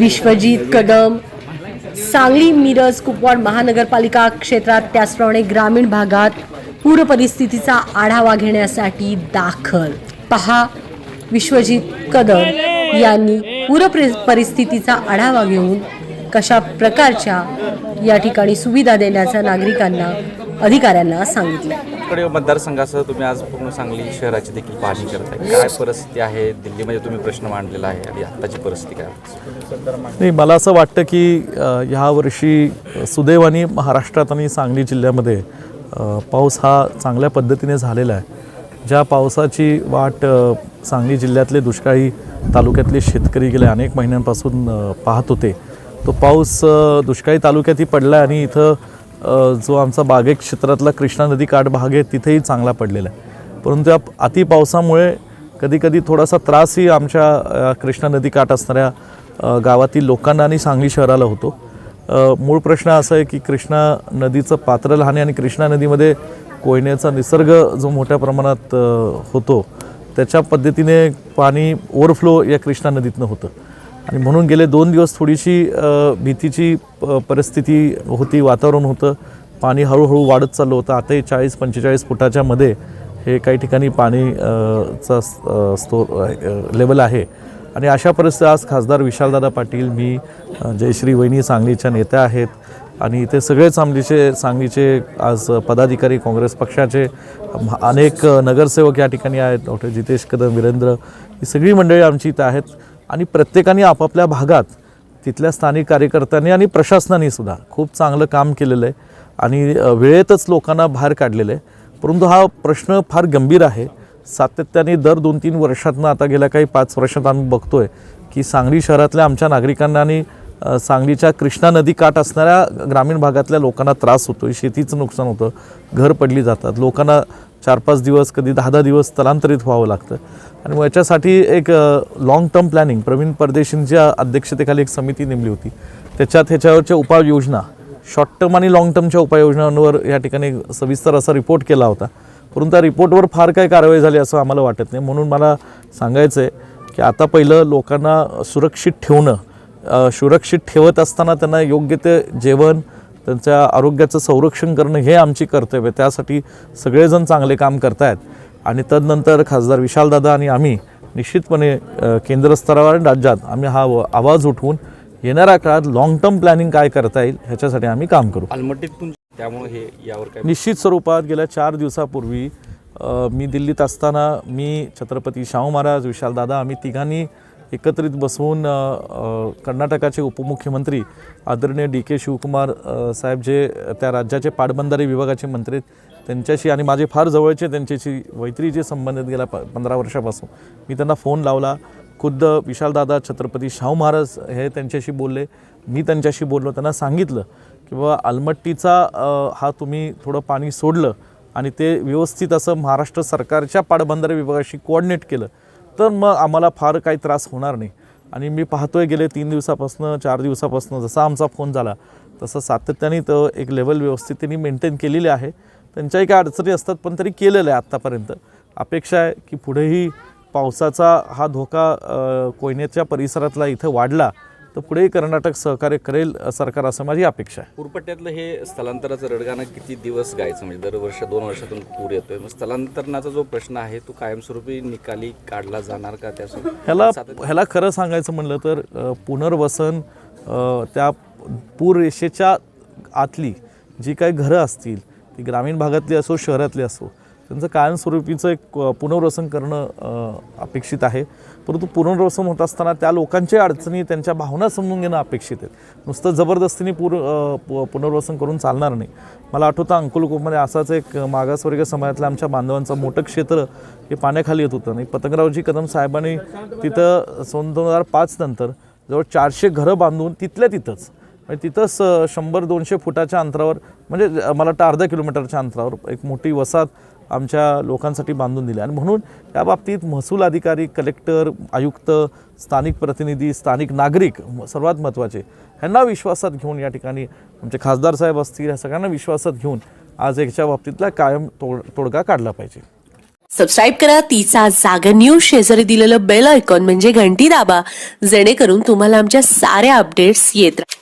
विश्वजीत कदम सांगली मिरज कुपवाड महानगरपालिका क्षेत्रात त्याचप्रमाणे ग्रामीण भागात पूर परिस्थितीचा आढावा घेण्यासाठी दाखल. पहा विश्वजित कदम यांनी पूर परिस्थितीचा आढावा घेऊन कशा प्रकारच्या या ठिकाणी सुविधा देण्याचा नागरिकांना अधिकाऱ्यांना सांगितलं. कडे मतदारसंघासह तुम्ही आज पूर्ण सांगली शहराची देखील पाहणी करताय. काय परिस्थिती आहे? दिल्लीमध्ये तुम्ही प्रश्न मांडलेला आहे आणि आत्ताची परिस्थिती काय नाही मला असं वाटतं की ह्यावर्षी ह्या वर्षी सुदैवाने महाराष्ट्रात आणि सांगली जिल्ह्यामध्ये पाऊस हा चांगल्या पद्धतीने झालेला आहे. ज्या पावसाची वाट सांगली जिल्ह्यातले दुष्काळी तालुक्यातले शेतकरी गेल्या अनेक महिन्यांपासून पाहत होते तो पाऊस दुष्काळी तालुक्यातही पडला आहे आणि इथं जो आमचा बागे क्षेत्रातला कृष्णा नदी काठ भाग आहे तिथेही चांगला पडलेला आहे. परंतु या अति पावसामुळे कधीकधी थोडासा त्रासही आमच्या कृष्णा नदी काठ असणाऱ्या गावातील लोकांना आणि सांगली शहराला होतो. मूळ प्रश्न असा आहे की कृष्णा नदीचं पात्र लहान आहे आणि कृष्णा नदीमध्ये कोयनेचा निसर्ग जो मोठ्या प्रमाणात होतो त्याच्या पद्धतीने पाणी ओव्हरफ्लो या कृष्णा नदीतनं होतं. आणि म्हणून गेले दोन दिवस थोडीशी भीतीची प- परिस्थिती होती वातावरण होतं. पाणी हळूहळू वाढत चाललं होतं. आताही चाळीस पंचेचाळीस फुटाच्या मध्ये हे काही ठिकाणी पाणी चा स्तो लेवल आहे. आणि अशा परिस्थितीत आज खासदार विशालदादा पाटील मी जयश्री वहिनी सांगलीच्या नेत्या आहेत. आणि इथे सगळेच सांगलीचे सांगलीचे आज पदाधिकारी काँग्रेस पक्षाचे अनेक नगरसेवक या ठिकाणी आहेत. डॉक्टर जितेश कदम वीरेंद्र ही सगळी मंडळी आमची इथं आहेत. आणि प्रत्येकाने आपापल्या भागात तिथल्या स्थानिक कार्यकर्त्यांनी आणि प्रशासनाने सुद्धा खूप चांगलं काम केलेलं आहे. आणि वेळेतच लोकांना बाहेर काढलेलं आहे. परंतु हा प्रश्न फार गंभीर आहे. सातत्याने दर दोन तीन वर्षातनं आता गेल्या काही पाच वर्षात आम्ही बघतोय की सांगली शहरातल्या आमच्या नागरिकांना आणि सांगलीच्या कृष्णा नदी काठ असणाऱ्या ग्रामीण भागातल्या लोकांना त्रास होतो शेतीचं नुकसान होतं घर पडली जातात. लोकांना चार पाच दिवस कधी दहा दहा दिवस स्थलांतरित व्हावं लागतं. आणि मग याच्यासाठी एक लाँग टर्म प्लॅनिंग प्रवीण परदेशींच्या अध्यक्षतेखाली एक समिती नेमली होती. त्याच्यात ह्याच्यावरच्या उपाययोजना शॉर्ट टर्म आणि लाँग टर्मच्या उपाययोजनांवर या ठिकाणी सविस्तर असा रिपोर्ट केला होता. परंतु त्या रिपोर्टवर फार काही कारवाई झाली असं आम्हाला वाटत नाही. म्हणून मला सांगायचं आहे की आता पहिलं लोकांना सुरक्षित ठेवणं सुरक्षित ठेवत असताना त्यांना योग्य ते जेवण त्यांच्या आरोग्याचं संरक्षण करणं हे आमची कर्तव्य आहे. त्यासाठी सगळेजण चांगले काम करतायत. आणि तदनंतर खासदार विशालदादा आणि आम्ही निश्चितपणे अ, केंद्र स्तरावर आणि राज्यात आम्ही हा व- आवाज उठवून येणाऱ्या काळात लाँग टर्म प्लॅनिंग काय करता येईल ह्याच्यासाठी आम्ही काम करू. आलमट्टीतून त्यामुळे हे यावर काय निश्चित स्वरूपात गेल्या चार दिवसापूर्वी मी दिल्लीत असताना मी छत्रपती शाहू महाराज विशालदादा आम्ही तिघांनी एकत्रित बसवून कर्नाटकाचे उपमुख्यमंत्री आदरणीय डी के शिवकुमार साहेब जे त्या राज्याचे पाटबंधारे विभागाचे मंत्री आहेत त्यांच्याशी आणि माझे फार जवळचे त्यांच्याशी मैत्रीचे जे संबंधित गेल्या प पंधरा वर्षापासून. मी त्यांना फोन लावला. खुद्द विशालदादा छत्रपती शाहू महाराज हे त्यांच्याशी बोलले. मी त्यांच्याशी बोललो. त्यांना सांगितलं की बाबा आलमट्टीचा हा तुम्ही थोडं पाणी सोडलं आणि ते व्यवस्थित असं महाराष्ट्र सरकारच्या पाटबंधारे विभागाशी कोऑर्डिनेट केलं. तर मग आम्हाला फार काही त्रास होणार नाही. आणि मी पाहतोय गेले तीन दिवसापासून चार दिवसापासून जसा आमचा फोन झाला तसं सातत्याने तो एक लेवल व्यवस्थित त्यांनी मेंटेन केलेली आहे. त्यांच्याही काही अडचणी असतात पण तरी केलेलं आहे आत्तापर्यंत अपेक्षा आहे की पुढेही पावसाचा हा धोका कोयनेच्या परिसरातला इथं वाढला तर पुढेही कर्नाटक सहकार्य करेल सरकार असं माझी अपेक्षा आहे. पूरपट्ट्यातलं हे स्थलांतराचं रडगाणं किती दिवस गायचं? म्हणजे दरवर्ष दोन वर्षातून पूर येतोय. मग स्थलांतरणाचा जो प्रश्न आहे तो कायमस्वरूपी निकाली काढला जाणार का त्यासोबत? ह्याला ह्याला खरं सांगायचं म्हणलं तर पुनर्वसन त्या पूर रेषेच्या आतली जी काही घरं असतील ती ग्रामीण भागातली असो शहरातली असो त्यांचं कायमस्वरूपीचं एक पुनर्वसन करणं अपेक्षित आहे. परंतु पुनर्वसन होत असताना त्या लोकांच्या अडचणी त्यांच्या भावना समजून घेणं अपेक्षित आहे नुसतं जबरदस्तीने पूर पु- पुनर्वसन करून चालणार नाही. मला आठवतं अंकुलकोपमध्ये असाच एक मागासवर्गीय समाजातल्या आमच्या बांधवांचं मोठं क्षेत्र हे पाण्याखाली येत होतं. आणि पतंगरावजी कदम साहेबांनी तिथं सन दोन हजार पाच नंतर जवळ चारशे घरं बांधून तिथल्या तिथंच म्हणजे तिथंच शंभर दोनशे फुटाच्या अंतरावर म्हणजे मला वाटतं अर्धा किलोमीटरच्या अंतरावर एक मोठी वसाहत आमच्या लोकांसाठी बांधून दिली. आणि म्हणून त्या बाबतीत महसूल अधिकारी कलेक्टर आयुक्त स्थानिक प्रतिनिधी स्थानिक नागरिक सर्वात महत्त्वाचे ह्यांना विश्वासात घेऊन या ठिकाणी आमचे खासदार साहेब असतील ह्या सगळ्यांना विश्वासात घेऊन आज याच्या बाबतीतला कायम तोड तोडगा काढला पाहिजे. सबस्क्राईब करा तिचा जागर न्यूज शेजारी दिलेलं बेल आयकॉन म्हणजे घंटी दाबा जेणेकरून तुम्हाला आमच्या साऱ्या अपडेट्स येत राहतील